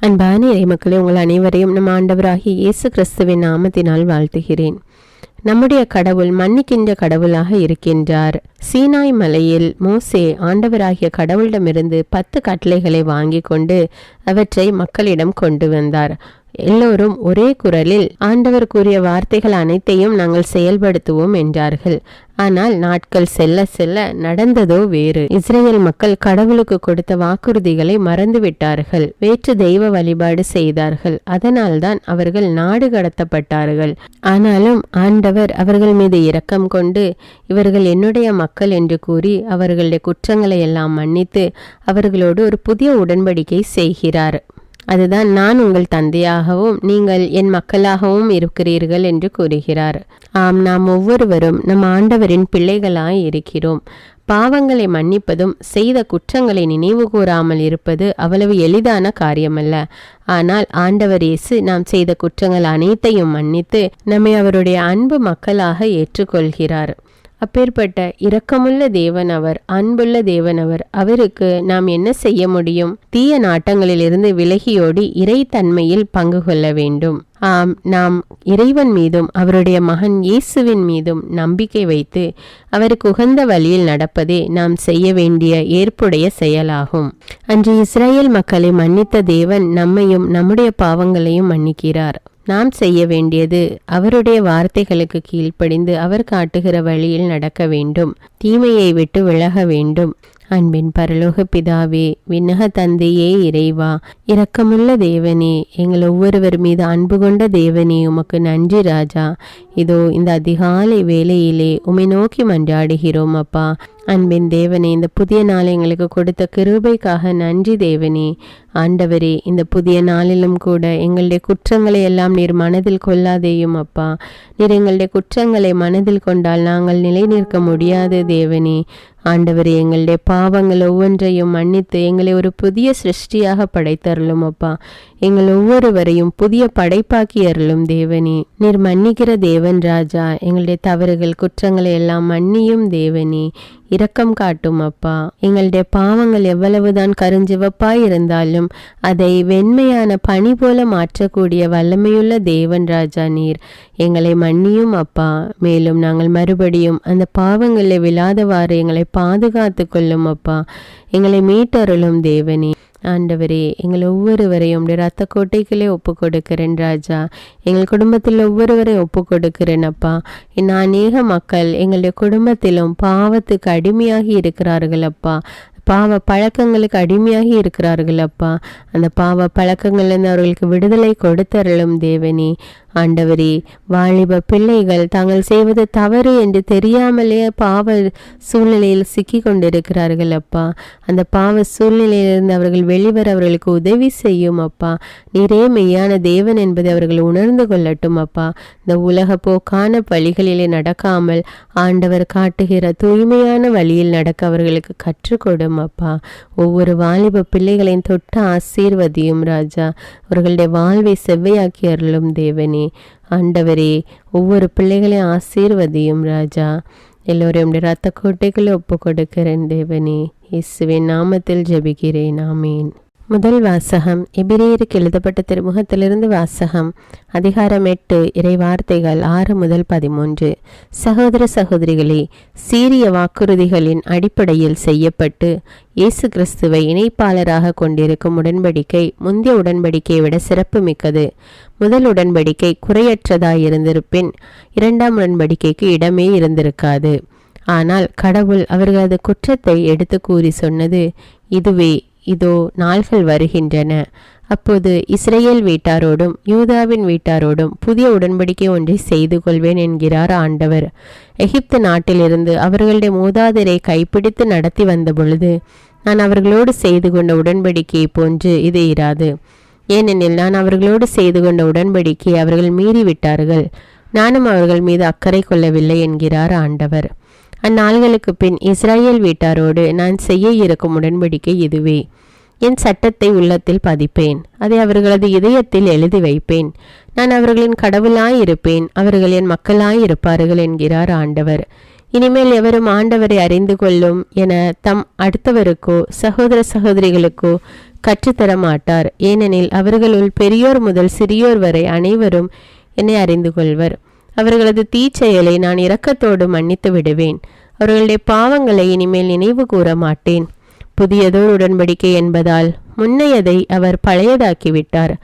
அன்பான இறை மக்களே உங்கள் அனைவரையும் நம் ஆண்டவராகிய இயேசு கிறிஸ்துவின் நாமத்தினால் வாழ்த்துகிறேன். நம்முடைய கடவுள் மன்னிக்கின்ற கடவுளாக இருக்கின்றார். சீனாய் மலையில் மோசே ஆண்டவராகிய கடவுளிடமிருந்து பத்து கட்டளைகளை வாங்கி கொண்டு அவற்றை மக்களிடம் கொண்டு வந்தார். எல்லோரும் ஒரே குரலில் ஆண்டவர் கூறிய வார்த்தைகள் அனைத்தையும் நாங்கள் செயல்படுத்துவோம் என்றார்கள். ஆனால் நாட்கள் செல்ல செல்ல நடந்ததோ வேறு. இஸ்ரேல் மக்கள் கடவுளுக்கு கொடுத்த வாக்குறுதிகளை மறந்துவிட்டார்கள். வேற்று தெய்வ வழிபாடு செய்தார்கள். அதனால்தான் அவர்கள் நாடு கடத்தப்பட்டார்கள். ஆனாலும் ஆண்டவர் அவர்கள் மீது இரக்கம் கொண்டு இவர்கள் என்னுடைய மக்கள் என்று கூறி அவர்களுடைய குற்றங்களை எல்லாம் மன்னித்து அவர்களோடு ஒரு புதிய உடன்படிக்கை செய்கிறார். அதுதான் நான் உங்கள் தந்தையாகவும் நீங்கள் என் மக்களாகவும் இருக்கிறீர்கள் என்று கூறுகிறார். ஆம் நாம் ஒவ்வொருவரும் நம் ஆண்டவரின் பிள்ளைகளாய் இருக்கிறோம். பாவங்களை மன்னிப்பதும் செய்த குற்றங்களை நினைவு கூறாமல் இருப்பது அவ்வளவு எளிதான காரியமல்ல. ஆனால் ஆண்டவர் இயேசு நாம் செய்த குற்றங்கள் அனைத்தையும் மன்னித்து நம்மை அவருடைய அன்பு மக்களாக ஏற்றுக்கொள்கிறார். அப்பேற்பட்ட இரக்கமுள்ள தேவன் அவர் அன்புள்ள தேவன் அவர். அவருக்கு நாம் என்ன செய்ய முடியும்? தீய நாட்டங்களிலிருந்து விலகியோடி இறைத்தன்மையில் பங்கு கொள்ள வேண்டும். ஆம் நாம் இறைவன் மீதும் அவருடைய மகன் இயேசுவின் மீதும் நம்பிக்கை வைத்து அவருக்கு உகந்த வழியில் நடப்பதே நாம் செய்ய வேண்டிய ஏற்புடைய செயலாகும். அன்று இஸ்ரேல் மக்களை மன்னித்த தேவன் நம்மையும் நம்முடைய பாவங்களையும் மன்னிக்கிறார். நாம் செய்ய வேண்டியது அவருடைய வார்த்தைகளுக்கு கீழ்ப்படிந்து அவர் காட்டுகிற வழியில் நடக்க வேண்டும். தீமையை விட்டு விலக வேண்டும். அன்பின் பரலோக பிதாவே விண்ணக தந்தையே இறைவா இரக்கமுள்ள தேவனே எங்கள் ஒவ்வொருவர் மீது அன்பு கொண்ட தேவனே உமக்கு நன்றி ராஜா. இதோ இந்த அதிகாலை வேளையிலே உமை நோக்கி மன்றாடுகிறோம் அப்பா. அன்பின் தேவனே இந்த புதிய நாள் எங்களுக்கு கொடுத்த கிருபைக்காக நன்றி தேவனே. ஆண்டவரே இந்த புதிய நாளிலும் கூட எங்களுடைய குற்றங்களை எல்லாம் நீர் மனதில் கொள்ளாதேயும் அப்பா. நீர் எங்களுடைய குற்றங்களை மனதில் கொண்டால் நாங்கள் நிலை நிற்க முடியாது தேவனே. ஆண்டவரே எங்களுடைய பாவங்கள் ஒவ்வொன்றையும் மன்னித்து எங்களை ஒரு புதிய சிருஷ்டியாக படைத்தருளும் அப்பா. எங்கள் ஒவ்வொருவரையும் புதிய படைப்பாக்கி அருளும் தேவனே. நீர் மன்னிக்கிற தேவன் ராஜா எங்களுடைய தவறுகள் குற்றங்களை எல்லாம் மன்னியும் தேவனே. இரக்கம் காட்டும் அப்பா. எங்களுடைய பாவங்கள் எவ்வளவுதான் கருஞ்சிவப்பாய் இருந்தாலும் அதை வெண்மையான பனி போல மாற்றக்கூடிய வல்லமையுள்ள தேவன் ராஜா நீர். எங்களை மன்னியும் அப்பா. மேலும் நாங்கள் மறுபடியும் அந்த பாவங்களில் விழாதவாறு எங்களை பாதுகாத்து கொள்ளும் அப்பா. எங்களை மீட்டருளும் தேவனே. ஆண்டவரே எங்கள் ஒவ்வொருவரையும் உடைய ரத்த கோட்டைகளே ஒப்பு கொடுக்கிறேன் ராஜா. எங்கள் குடும்பத்தில் ஒவ்வொருவரையும் ஒப்பு கொடுக்கிறேன் அப்பா. இன்னும் அநேக மக்கள் எங்களுடைய குடும்பத்திலும் பாவத்துக்கு அடிமையாகி இருக்கிறார்கள் அப்பா. பாவ பழக்கங்களுக்கு அடிமையாகி இருக்கிறார்கள் அப்பா. அந்த பாவ பழக்கங்கள்லேருந்து அவர்களுக்கு விடுதலை கொடுத்தருளும் தேவனே. ஆண்டவரே வாலிப பிள்ளைகள் தாங்கள் செய்வது தவறு என்று தெரியாமலே பாவ சூழ்நிலையில் சிக்கி கொண்டிருக்கிறார்கள் அப்பா. அந்த பாவ சூழ்நிலையிலிருந்து அவர்கள் வெளிவர அவர்களுக்கு உதவி செய்யும் அப்பா. நீரே மெய்யான தேவன் என்பதை அவர்கள் உணர்ந்து கொள்ளட்டும் அப்பா. இந்த உலக போக்கான வழிகளிலே நடக்காமல் ஆண்டவர் காட்டுகிற தூய்மையான வழியில் நடக்க அவர்களுக்கு கற்றுக்கொடும் அப்பா ஒவ்வொரு வாலிப பிள்ளைகளையும் தொட்டு ஆசீர்வதியும் ராஜா. அவர்களுடைய வாழ்வை செவ்வையாக்கி அருளும் தேவனே. ஆண்டவரே ஒவ்வொரு பிள்ளைகளையும் ஆசீர்வதியும் ராஜா. எல்லோரையும் ரத்த கோட்டைகளை ஒப்பு கொடுக்கிறேன் தேவனே. இயேசுவின் நாமத்தில் ஜெபிக்கிறேன். ஆமீன். முதல் வாசகம் எபிரேயருக்கு எழுதப்பட்ட திருமுகத்திலிருந்து வாசகம் அதிகாரம் எட்டு இறை வார்த்தைகள் ஆறு முதல் பதிமூன்று. சகோதர சகோதரிகளே சீரிய வாக்குறுதிகளின் அடிப்படையில் செய்யப்பட்டு இயேசு கிறிஸ்துவை இணைப்பாளராக கொண்டிருக்கும் உடன்படிக்கை முந்தைய உடன்படிக்கையை விட சிறப்பு மிக்கது முதல் உடன்படிக்கை குறையற்றதாய் இருந்திருப்பின் இரண்டாம் உடன்படிக்கைக்கு இடமே இருந்திருக்காது. ஆனால் கடவுள் அவர்களது குற்றத்தை எடுத்து கூறி சொன்னது இதுவே. இதோ நாள்கள் வருகின்றன. அப்போது இஸ்ரேல் வீட்டாரோடும் யூதாவின் வீட்டாரோடும் புதிய உடன்படிக்கை ஒன்றை செய்து கொள்வேன் என்கிறார் ஆண்டவர். எகிப்து நாட்டிலிருந்து அவர்களுடைய மூதாதரை கைப்பிடித்து நடத்தி வந்த பொழுது நான் அவர்களோடு செய்து கொண்ட உடன்படிக்கையை போன்று இது இராது. ஏனெனில் நான் அவர்களோடு செய்து கொண்ட உடன்படிக்கை அவர்கள் மீறிவிட்டார்கள். நானும் அவர்கள் மீது அக்கறை கொள்ளவில்லை என்கிறார் ஆண்டவர். அந்நாள்களுக்கு பின் இஸ்ரேல் வீட்டாரோடு நான் செய்ய இருக்கும் உடன்படிக்கை இதுவே. என் சட்டத்தை உள்ளத்தில் பதிப்பேன். அதை அவர்களது இதயத்தில் எழுதி வைப்பேன். நான் அவர்களின் கடவுளாயிருப்பேன். அவர்கள் என் மக்களாயிருப்பார்கள் என்கிறார் ஆண்டவர். இனிமேல் எவரும் ஆண்டவரை அறிந்து கொள்ளும் என தம் அடுத்தவருக்கோ சகோதர சகோதரிகளுக்கோ கற்றுத்தர மாட்டார். ஏனெனில் அவர்களுள் பெரியோர் முதல் சிறியோர் வரை அனைவரும் என்னை அறிந்து கொள்வர். அவர்களது தீச்செயலை நான் இரக்கத்தோடு மன்னித்து விடுவேன். அவர்களுடைய பாவங்களை இனிமேல் நினைவு கூற மாட்டேன். புதியதோர் உடன்படிக்கை என்பதால் முன்னையதை அவர் பழையதாக்கிவிட்டார்.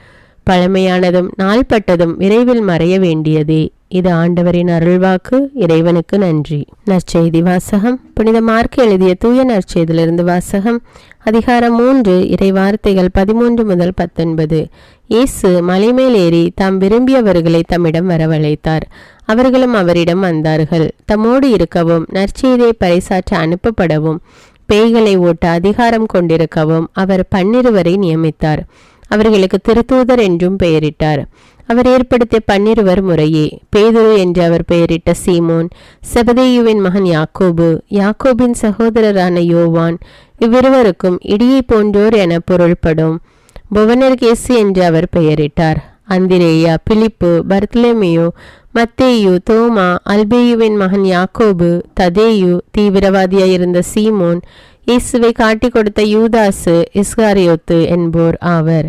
பழமையானதும் நாள்பட்டதும் விரைவில் மறைய வேண்டியதே. இது ஆண்டவரின் அருள்வாக்கு இறைவனுக்கு நன்றி. நற்செய்தி வாசகம். புனித மார்க் எழுதிய தூய நற்செய்தியிலிருந்து வாசகம். அதிகாரம் மூன்று இறை வார்த்தைகள் பதிமூன்று முதல் பத்தொன்பது. இயேசு மலைமேல் ஏறி தாம் விரும்பியவர்களை தம்மிடம் வரவழைத்தார். அவர்களும் அவரிடம் வந்தார்கள். தம்மோடு இருக்கவும் நற்செய்தியை பறைசாற்ற அனுப்பப்படவும் பேய்களை ஓட்ட அதிகாரம் கொண்டிருக்கவும் அவர் பன்னிருவரை நியமித்தார். அவர்களுக்கு திருத்தூதர் என்றும் பெயரிட்டார். அவர் ஏற்படுத்திய பன்னிருவர் முறையே. பேதுரு என்று அவர் பெயரிட்ட சீமோன் செபதேயுவின் மகன் யாக்கோபு யாக்கோபின் சகோதரரான யோவான் இவ்விருவருக்கும் இடியை போன்றோர் என பொருள்படும். புவனர்கேசு என்று அவர் பெயரிட்டார். அந்திரேயா பிலிப்பு பர்த்லேமியோ மத்தேயு தோமா அல்பேயுவின் மகன் யாக்கோபு ததேயு தீவிரவாதியாயிருந்த சீமோன் இயேசுவை காட்டிக் கொடுத்த யூதாசு இஸ்காரியோத்து என்போர் ஆவர்.